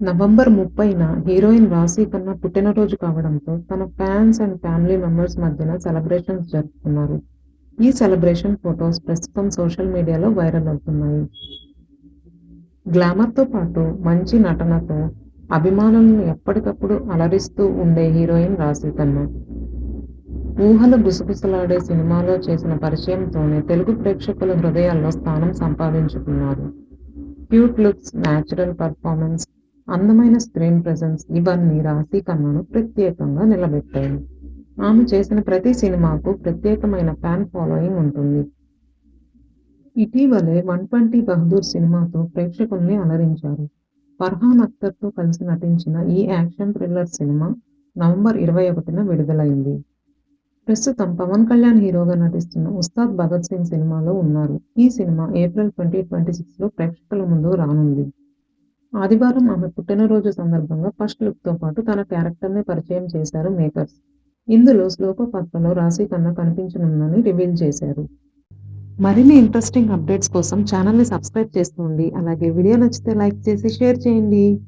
November ముప్పైన heroine రాశీ కన్నా పుట్టినరోజు కావడంతో తన ఫ్యాన్స్ అండ్ ఫ్యామిలీ మెంబర్స్ మధ్యన సెలబ్రేషన్స్ జరుపుకున్నారు. ఈ సెలబ్రేషన్ ఫొటోస్ ప్రస్తుతం సోషల్ మీడియాలో వైరల్ అవుతున్నాయి. గ్లామర్తో పాటు మంచి నటనతో అభిమానులను ఎప్పటికప్పుడు అలరిస్తూ ఉండే హీరోయిన్ రాశి కన్నా. ఊహలు గుసగుసలాడే సినిమాలో చేసిన పరిచయంతోనే తెలుగు ప్రేక్షకుల హృదయాల్లో స్థానం సంపాదించుకున్నారు. క్యూట్ లుక్స్ న్యాచురల్ పర్ఫార్మెన్స్ అందమైన స్క్రీన్ ప్రెజెన్స్ ఇవన్నీ రాశి ఖన్నాను ప్రత్యేకంగా నిలబెట్టాయి ఆమె చేసిన ప్రతి సినిమాకు ప్రత్యేకమైన ఫ్యాన్ ఫాలోయింగ్ ఉంటుంది. ఇటీవలే వన్ ట్వంటీ బహదూర్ సినిమాతో ప్రేక్షకుల్ని అలరించారు. ఫర్హాన్ అఖ్తర్తో కలిసి నటించిన ఈ యాక్షన్ థ్రిల్లర్ సినిమా నవంబర్ ఇరవై ఒకటిన విడుదలైంది. ప్రస్తుతం పవన్ కళ్యాణ్ హీరోగా నటిస్తున్న ఉస్తాద్ భగత్ సింగ్ సినిమాలో ఉన్నారు. ఈ సినిమా ఏప్రిల్ ట్వంటీ ట్వంటీ సిక్స్లో ప్రేక్షకుల ముందు రానుంది. ఆదివారం ఆమె పుట్టినరోజు సందర్భంగా ఫస్ట్ లుక్తో పాటు తన క్యారెక్టర్ని పరిచయం చేశారు మేకర్స్. ఇందులో శ్లోక పాత్రలో రాశి కన్నా కనిపించనుందని రివీల్ చేశారు. మరిన్ని ఇంట్రెస్టింగ్ అప్డేట్స్ కోసం ఛానల్ని సబ్స్క్రైబ్ చేసుకోండి. అలాగే వీడియో నచ్చితే లైక్ చేసి షేర్ చేయండి.